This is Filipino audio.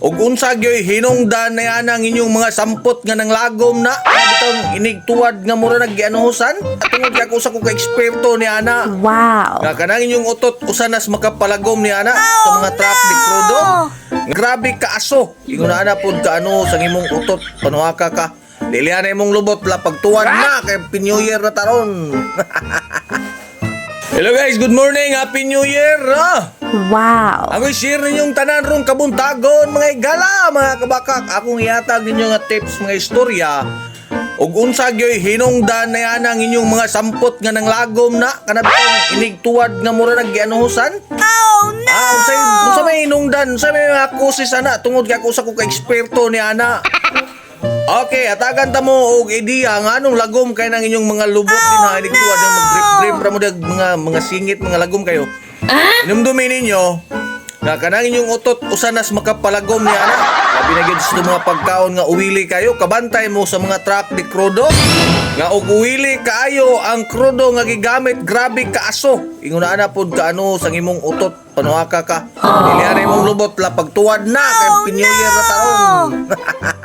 ug unsa gyoy hinungdan na yan ang inyong mga sampot nga nang lagom na bitong inigtuwad nga mura naggianuhusan tungod kay ako sa kong ka-eksperto ni ana. Wow. nga kanang inyong utot usanas makapalagom ni ana sa mga trap ni Crudo grabe ka aso! Ingon na ana pud ka ano sa imong utot panuhaka ka Dilihan na imong lubot la pagtuwan na kay Happy New Year na taron. Hello guys, good morning. Happy New Year. Ah. Wow. Ako share ninyong tanan rong kabuntagon mga igala, mga kabakak. Akong ihatag ninyo nga tips mga istorya. Ug unsa gyoy hinungdan na yan ang inyong mga sampot nga nang lagom na kanabitong inigtuwad nga mura naggianuhusan. Oh no! Ah, unsay unsa may hinungdan, unsa may mga kusis ana tungod kay ako sa ko ka eksperto ni ana. Okay, atagan ta mo og ideya nga anong lagom kay nang inyong mga lubot din ha inigtuwad nga mag-grip-grip ra mo dag mga mga singit mga lagom kayo. Inumdumin ninyo nga kanang inyong utot usanas makapalagom ni ana. Labi na gyud sa mga pagkaon nga uwili kayo kabantay mo sa mga truck ni Crudo. Nga og uwili kaayo ang Crudo nga gigamit grabe ka aso. Ingon na pod ka ano sang imong utot panuhaka ka. Dilihan na imong lubot la pagtuwad na kay New Year na taron.